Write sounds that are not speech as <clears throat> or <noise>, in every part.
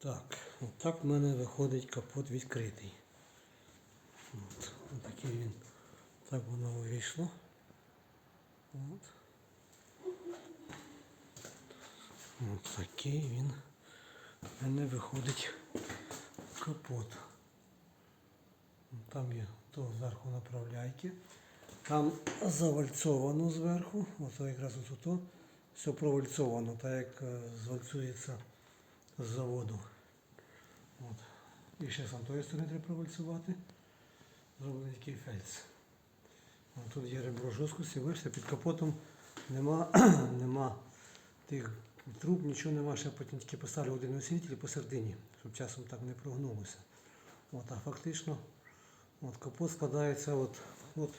Так, отак в мене виходить капот відкритий. От, отакий він. Так воно вийшло. От. От такий він в мене виходить капот. Там є то зверху направляйки. Там завальцовано зверху. Ото якраз ось ото все провальцовано, так як е, звальцюється з заводу. От. І ще сам тої сторони треба провальцювати. Зроблений такий фельдс. Тут є ребро жорсткості, бачите, під капотом нема, <clears throat> нема тих труб, нічого нема, ще потім тільки поставлю один усилитель посередині, щоб часом так не прогнулося. От, а фактично от, капот складається, от, от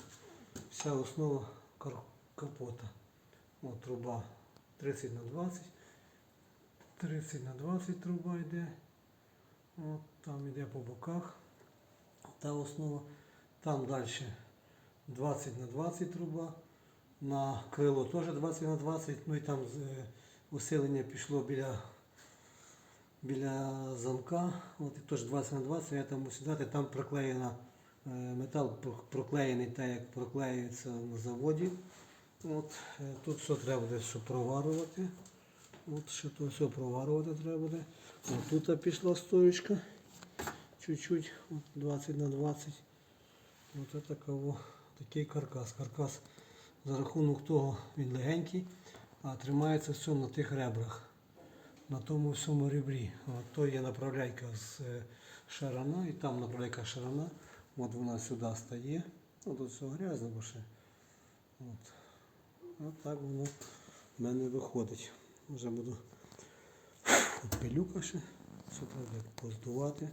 вся основа капота. От труба 30 на 20, 30 на 20 труба йде. От, там йде по боках та основа. Там далі 20 на 20 труба. На крило теж 20 на 20. Ну і там е, усилення пішло біля, біля замка. От і теж 20 на 20. Я там сідати, там проклеєна е, метал проклеєний так, як проклеюється на заводі. От, е, тут все треба буде проварувати. От ще то все проварувати треба буде. От тут пішла стоечка. Чуть-чуть, от 20 на 20. От це такий каркас. Каркас за рахунок того він легенький, а тримається все на тих ребрах, на тому всьому ребрі. От то є направляйка з е, шарана, і там направляйка шарана. От вона сюди стає. Ну, тут все грязно, бо ще. От. От так воно в мене виходить. Вже буду пилюка ще, все треба поздувати.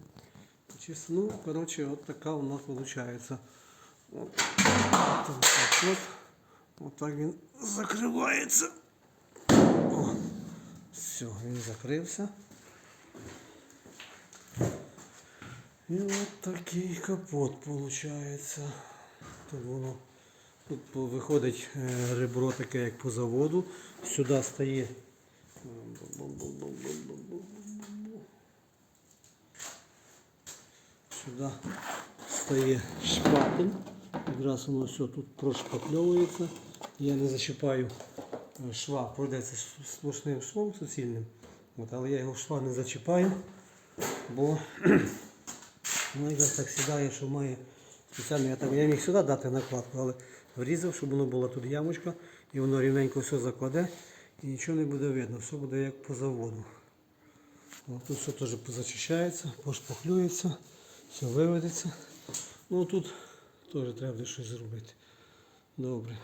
Чисто, ну, коротше, от така у нас виходить. От, так от, от так він закривається. О, все, він закрився. І от такий капот виходить. Тут воно тут виходить е, ребро таке, як по заводу. Сюди стає. Сюди стає шпатель. Якраз воно все тут прошпатльовується. Я не зачіпаю е, шва, пройдеться сплошним швом суцільним. От, але я його шва не зачіпаю, бо <clears throat> воно так сідає, що має спеціально. Я, там, я міг сюди дати накладку, але врізав, щоб воно була тут ямочка, і воно рівненько все закладе і нічого не буде видно, все буде як по заводу. Тут все теж позачищається, пошпахлюється, все виведеться. Ну тут теж треба щось зробити. Добре.